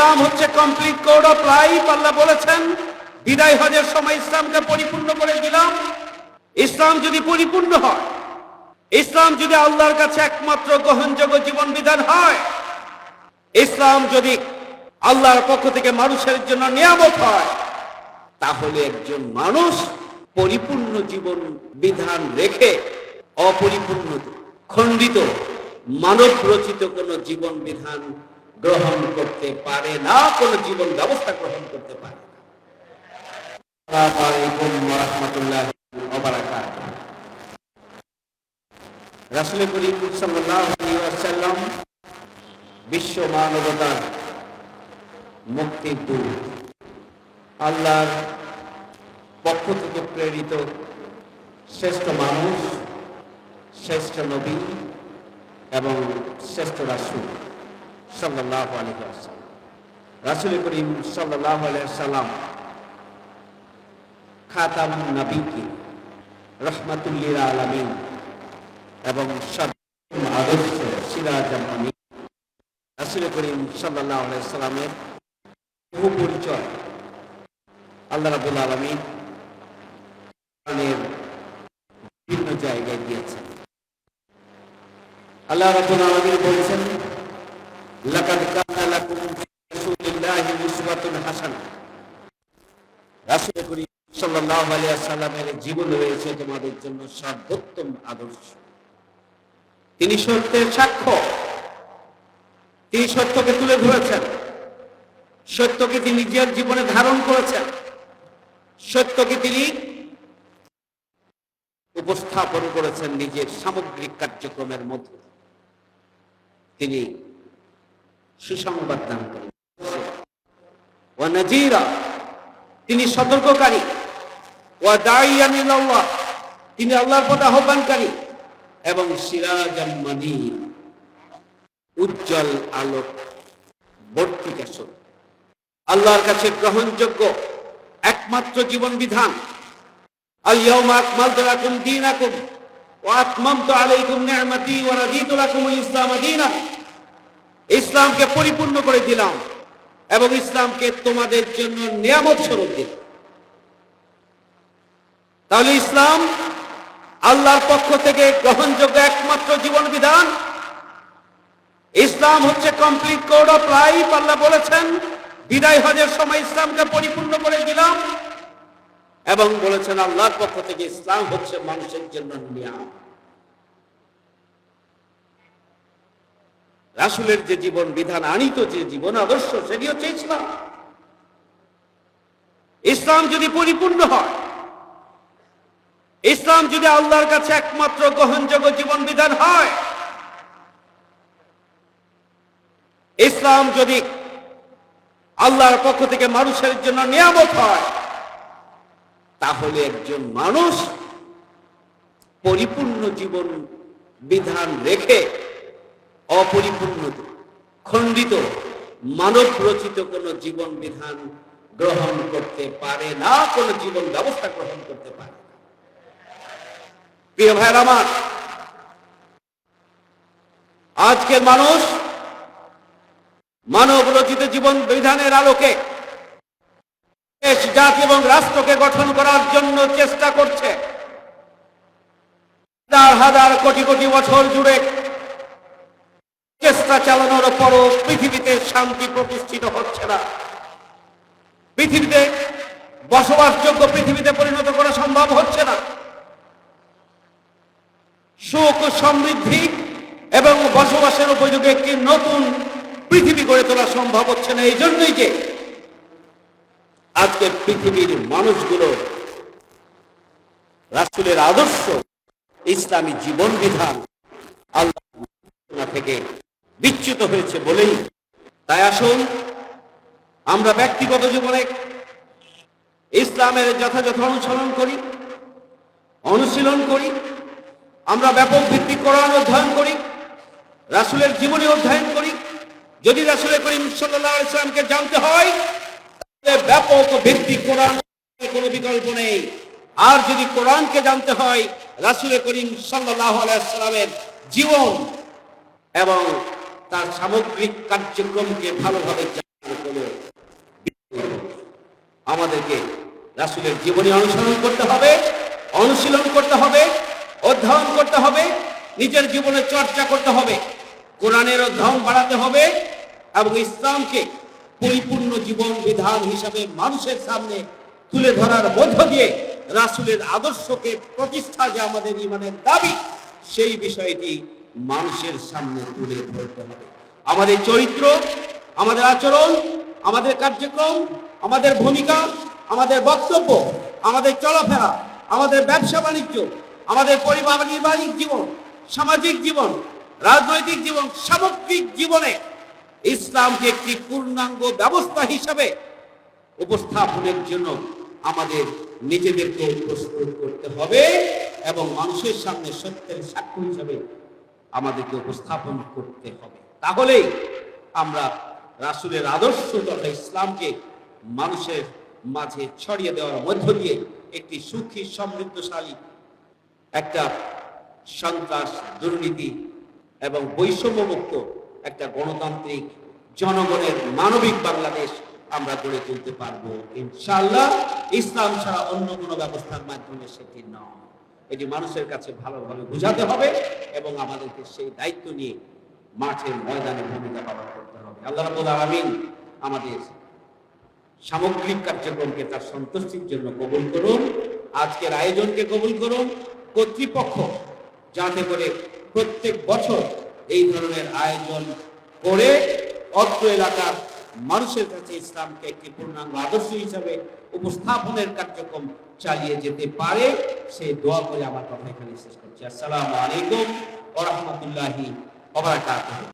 ইসলাম হচ্ছে complete code of life আল্লাহ বলেছেন, বিদায় হজের সময় ইসলামকে পরিপূর্ণ করে দিলাম। ইসলাম যদি পরিপূর্ণ হয়, ইসলাম যদি আল্লাহর কাছে একমাত্র গ্রহণযোগ্য জীবন বিধান হয়, ইসলাম যদি আল্লাহর পক্ষ থেকে মানুষের জন্য নিয়ামত হয়, তাহলে একজন মানুষ পরিপূর্ণ জীবন বিধান রেখে অপরিপূর্ণ, খণ্ডিত মানব রচিত কোন জীবন বিধান গ্রহণ করতে পারে না, কোন জীবন ব্যবস্থা গ্রহণ করতে পারে বিশ্ব মানবতার মুক্তির দূত। আল্লাহর পক্ষ থেকে প্রেরিত শ্রেষ্ঠ মানুষ, শ্রেষ্ঠ নবী এবং শ্রেষ্ঠ রাসুল। সাল্লাহ রাসুল করিম সাল্লাহ সাল্লাম খাতাম নবীকে রহমাতুল্লির আলমিন এবং আল্লাহ আলমী বিভিন্ন জায়গায় দিয়েছেন। আল্লাহ রাবুল আলমী বলছেন জীবন রয়েছে তোমাদের জন্য সর্বোত্তম আদর্শ। তিনি সত্যের সাক্ষ্য। তিনি সত্যকে তুলে ধরেছেন। সত্যকে তিনি নিজের জীবনে ধারণ করেছেন। সত্যকে তিনি উপস্থাপন করেছেন নিজের সামগ্রিক কার্যক্রমের মধ্যে। তিনি সুসংবাদ দান করেন। ও তিনি সতর্ককারী। ও দাইয়ান তিনি আল্লাহর পথে আহ্বানকারী। এবং সিরাজ মানি উজ্জ্বল আলোক বর্তিকা আল্লাহর কাছে গ্রহণযোগ্য একমাত্র জীবন বিধান আল-ইয়াউমা আকমালতু ইসলামকে পরিপূর্ণ করে দিলাম এবং ইসলামকে তোমাদের জন্য নিয়ামত স্বরূপ দিলাম। তাহলে ইসলাম আল্লাহর পক্ষ থেকে গ্রহণযোগ্য একমাত্র জীবন বিধান। ইসলাম হচ্ছে কমপ্লিট কোড অফ লাইফ আল্লাহ বলেছেন, বিদায় হজের সময় ইসলামকে পরিপূর্ণ করে দিলাম এবং বলেছেন আল্লাহর পক্ষ থেকে ইসলাম হচ্ছে মানুষের জন্য নিয়াম রাসুলের যে জীবন বিধান, আনিত যে জীবন, আদর্শ সেটি হচ্ছে ইসলাম ইসলাম যদি পরিপূর্ণ হয়, ইসলাম যদি আল্লাহর কাছে একমাত্র গ্রহণযোগ্য জীবন বিধান হয়, ইসলাম যদি আল্লাহর পক্ষ থেকে মানুষের জন্য নিয়ামত হয়, তাহলে একজন মানুষ পরিপূর্ণ জীবন বিধান রেখে অপরিপূর্ণ, খণ্ডিত মানব রচিত কোন জীবন বিধান গ্রহণ করতে পারে না, কোন জীবন ব্যবস্থা গ্রহণ করতে পারে। প্রিয় ভাইয়ের আমার, আজকের মানুষ মানব রচিত জীবন বিধানের আলোকে দেশ, জাতি এবং রাষ্ট্রকে গঠন করার জন্য চেষ্টা করছে হাজার হাজার কোটি কোটি বছর জুড়ে চেষ্টা চালানোর পরও পৃথিবীতে শান্তি প্রতিষ্ঠিত হচ্ছে না। পৃথিবীতে বসবাসযোগ্য পৃথিবীতে পরিণত করা সম্ভব হচ্ছে না। সুখ, সমৃদ্ধি এবং বসবাসের উপযোগী একটি নতুন পৃথিবী গড়ে তোলা সম্ভব হচ্ছে না। এই জন্যই যে আজকে পৃথিবীর মানুষগুলো রাসুলের আদর্শ ইসলামী জীবন বিধান আল্লাহ থেকে বিচ্যুত হয়েছে বলেই। তাই আসুন, আমরা ব্যক্তিগত জীবনে ইসলামের যথাযথ অনুসরণ করি, অনুশীলন করি, আমরা ব্যাপক ভিত্তিক কোরআন অধ্যয়ন করি, রাসুলের জীবনী অধ্যয়ন করি। যদি রাসুলের করিম সাল্লাহ ইসলামকে জানতে হয়, তাহলে ব্যাপক ভিত্তিক কোরআন কোনো বিকল্প নেই। আর যদি কোরআনকে জানতে হয়, রাসুল করিম সাল্লাহ আলাইসালামের জীবন এবং তার সামগ্রিক কার্যক্রমকে ভালোভাবে আমাদেরকে রাসূলের জীবনী অনুসরণ করতে হবে, অনুশীলন করতে হবে, অধ্যয়ন করতে হবে, নিজের জীবনে চর্চা করতে হবে, কোরআনের অধ্যয়ন বাড়াতে হবে এবং ইসলামকে পরিপূর্ণ জীবন বিধান হিসাবে মানুষের সামনে তুলে ধরার মধ্য দিয়ে রাসুলের আদর্শকে প্রতিষ্ঠা যে আমাদের ইমানের দাবি, সেই বিষয়টি মানুষের সামনে তুলে ধরতে হবে। আমাদের চরিত্র, আমাদের আচরণ, আমাদের কার্যক্রম, আমাদের ভূমিকা, আমাদের বক্তব্য, আমাদের চলাফেরা, আমাদের ব্যবসা বাণিজ্য, আমাদের পারিবারিক জীবন, সামাজিক জীবন, রাজনৈতিক জীবন, সামগ্রিক জীবনে ইসলামকে একটি পূর্ণাঙ্গ ব্যবস্থা হিসাবে উপস্থাপনের জন্য আমাদের নিজেদেরকে প্রস্তুত করতে হবে এবং মানুষের সামনে সত্যের সাক্ষ্য হিসাবে আমাদেরকে উপস্থাপন করতে হবে। তাহলেই আমরা রাসূলের আদর্শ তথা ইসলামকে মানুষের মাঝে ছড়িয়ে দেওয়ার মধ্য দিয়ে একটি সুখী, সমৃদ্ধশালী একটা সন্ত্রাস, দুর্নীতি এবং বৈষম্যমুক্ত একটা গণতান্ত্রিক জনগণের মানবিক বাংলাদেশ আমরা গড়ে তুলতে পারব। ইনশাল্লাহ ইসলাম ছাড়া অন্য কোনো ব্যবস্থার মাধ্যমে সেটি নয়। এটি মানুষের কাছে ভালোভাবে বোঝাতে হবে এবং আমাদেরকে সেই দায়িত্ব নিয়ে মাঠে ময়দানে ভূমিকা পালন করতে হবে। আল্লাহ রাব্বুল আলামিন আমাদের সামগ্রিক কার্যক্রমকে তার সন্তুষ্টির জন্য কবুল করুন, আজকের আয়োজনকে কবুল করুন, কর্তৃপক্ষ যাতে করে প্রত্যেক বছর এই ধরনের আয়োজন করে অত্র এলাকার মানুষের কাছে ইসলামকে একটি পূর্ণাঙ্গ আদর্শ হিসাবে উপস্থাপনের কার্যক্রম চালিয়ে যেতে পারে সেই দোয়া করে আমার কথা এখানে শেষ করছি। আসসালামু আলাইকুম ওয়া রাহমাতুল্লাহি ওয়া বারাকাতুহু।